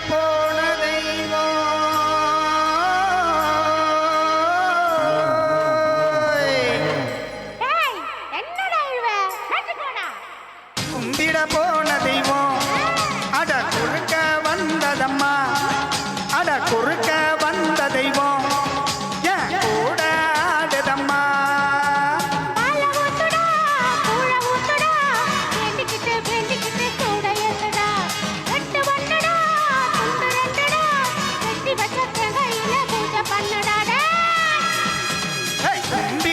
Apple.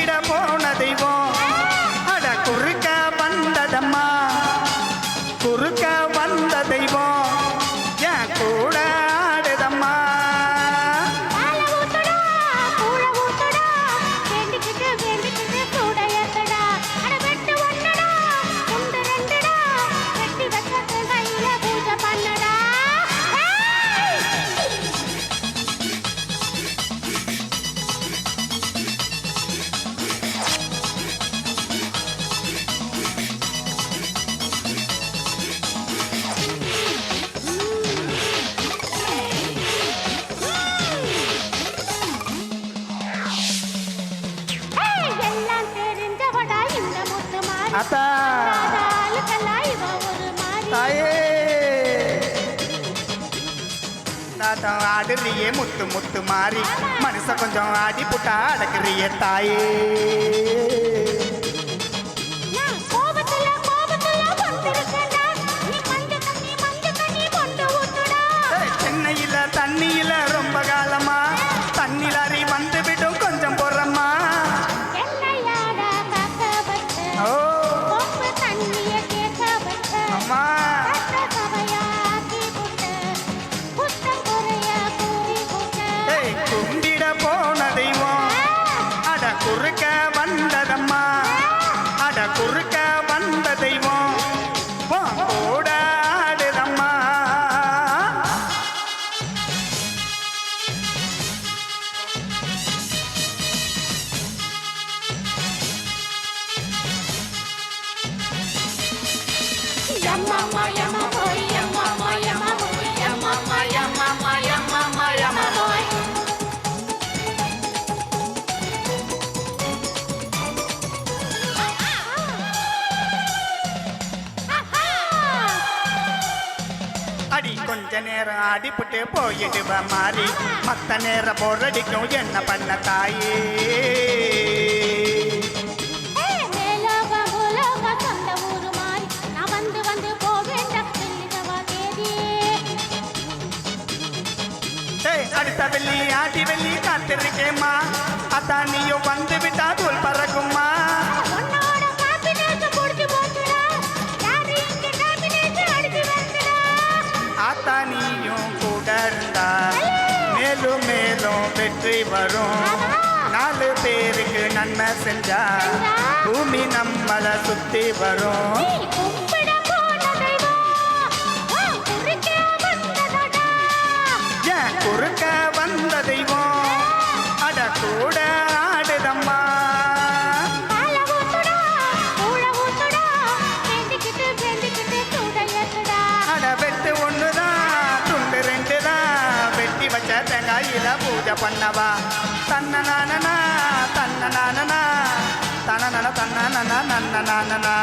விட போன தெய்வம் அத்தா தாயே. தாத்தம் ஆடுறியே முத்து முத்து மாறி. மனுஷன் கொஞ்சம் ஆடி புட்டா அடக்குறிய தாயே. சென்னையில தண்ணியில ரொம்ப காலம் கொஞ்ச நேரம் அடிபட்டு போயிடுவ மாறி. மத்த நேரம் போரடிக்கும் என்ன பண்ண தாயே? அடுத்த வெள்ளி ஆட்டி வெள்ளி காத்திருக்கேம்மா. அத்தானி வெற்றி வரும். நாலு பேருக்கு நன்மை செஞ்சா பூமி நம்மள சுத்தி வரும். குறுக்க வந்த தெய்வம்? அட கூட ஆடுதம்மா. அட வெட்டு ஒன்று கோயில பூஜை பண்ணவா தன்ன நானனா தன்ன நானனா தன நன தன்ன நன நன்ன நானனா